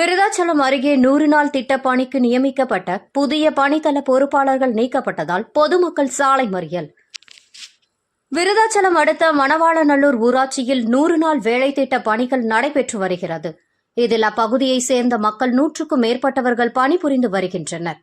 விருதாச்சலம் அருகே நூறு நாள் திட்ட பணிக்கு நியமிக்கப்பட்ட புதிய பணித்தள பொறுப்பாளர்கள் நீக்கப்பட்டதால் பொதுமக்கள் சாலை மறியல். விருதாச்சலம் அடுத்த மணவாளநல்லூர் ஊராட்சியில் நூறு நாள் வேலை திட்ட பணிகள் நடைபெற்று வருகிறது. இதில் அப்பகுதியைச் சேர்ந்த மக்கள் நூற்றுக்கும் மேற்பட்டவர்கள் பணிபுரிந்து வருகின்றனர்.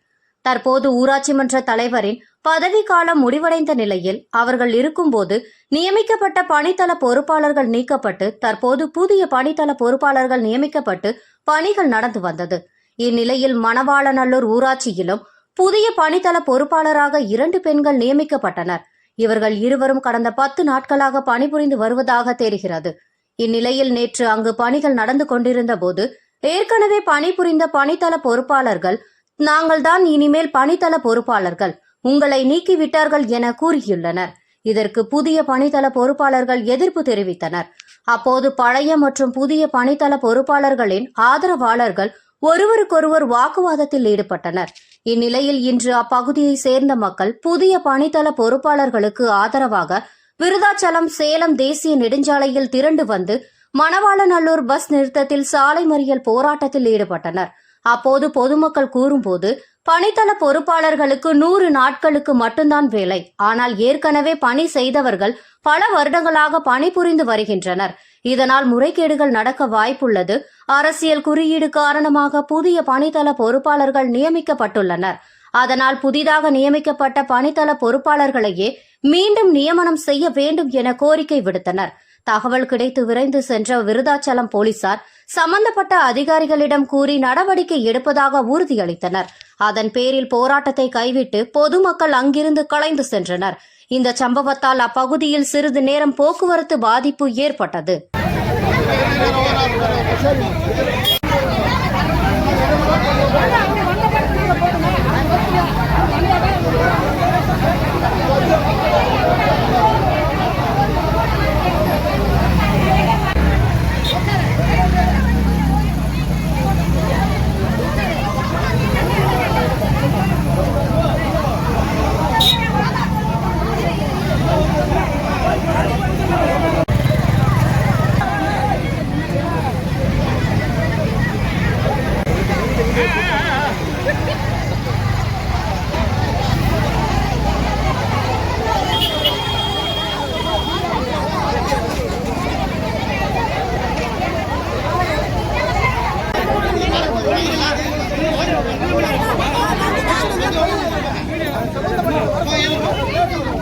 தற்போது ஊராட்சி மன்ற தலைவரின் பதவிக்காலம் முடிவடைந்த நிலையில் அவர்கள் இருக்கும்போது நியமிக்கப்பட்ட பணித்தள பொறுப்பாளர்கள் நீக்கப்பட்டு தற்போது புதிய பணித்தள பொறுப்பாளர்கள் நியமிக்கப்பட்டு பணிகள் நடந்து வந்தது. இந்நிலையில் மணவாளநல்லூர் ஊராட்சியிலும் புதிய பணித்தள பொறுப்பாளராக இரண்டு பெண்கள் நியமிக்கப்பட்டனர். இவர்கள் இருவரும் கடந்த பத்து நாட்களாக பணிபுரிந்து வருவதாக தெரிகிறது. இந்நிலையில் நேற்று அங்கு பணிகள் நடந்து கொண்டிருந்த போது ஏற்கனவே பணிபுரிந்த பணித்தள பொறுப்பாளர்கள் நாங்கள் தான் இனிமேல் பணித்தள பொறுப்பாளர்கள். உங்களை நீக்கிவிட்டார்கள் என கூறியுள்ளனர். இதற்கு புதிய பணித்தள பொறுப்பாளர்கள் எதிர்ப்பு தெரிவித்தனர். அப்போது பழைய மற்றும் புதிய பணித்தள பொறுப்பாளர்களின் ஆதரவாளர்கள் ஒருவருக்கொருவர் வாக்குவாதத்தில் ஈடுபட்டனர். இந்நிலையில் இன்று அப்பகுதியை சேர்ந்த மக்கள் புதிய பணித்தள பொறுப்பாளர்களுக்கு ஆதரவாக விருதாச்சலம் சேலம் தேசிய நெடுஞ்சாலையில் திரண்டு வந்து மணவாளநல்லூர் பஸ் நிறுத்தத்தில் சாலை மறியல் போராட்டத்தில் ஈடுபட்டனர். அப்போது பொதுமக்கள் கூறும்போது பணித்தள பொறுப்பாளர்களுக்கு நூறு நாட்களுக்கு மட்டும்தான் வேலை. ஆனால் ஏற்கனவே பணி செய்தவர்கள் பல வருடங்களாக பணிபுரிந்து வருகின்றனர். இதனால் முறைகேடுகள் நடக்க வாய்ப்புள்ளது. அரசியல் குறியீடு காரணமாக புதிய பணித்தள பொறுப்பாளர்கள் நியமிக்கப்பட்டுள்ளனர். அதனால் புதிதாக நியமிக்கப்பட்ட பணித்தள பொறுப்பாளர்களையே மீண்டும் நியமனம் செய்ய வேண்டும் என கோரிக்கை விடுத்தனர். தகவல் கிடைத்து விரைந்து சென்ற விருதாச்சலம் போலீசார் சம்பந்தப்பட்ட அதிகாரிகளிடம் கூறி நடவடிக்கை எடுப்பதாக உறுதியளித்தனர். அதன் பேரில் போராட்டத்தை கைவிட்டு பொதுமக்கள் அங்கிருந்து கலைந்து சென்றனர். இந்த சம்பவத்தால் அப்பகுதியில் சிறிது நேரம் போக்குவரத்து பாதிப்பு ஏற்பட்டது. Let's go.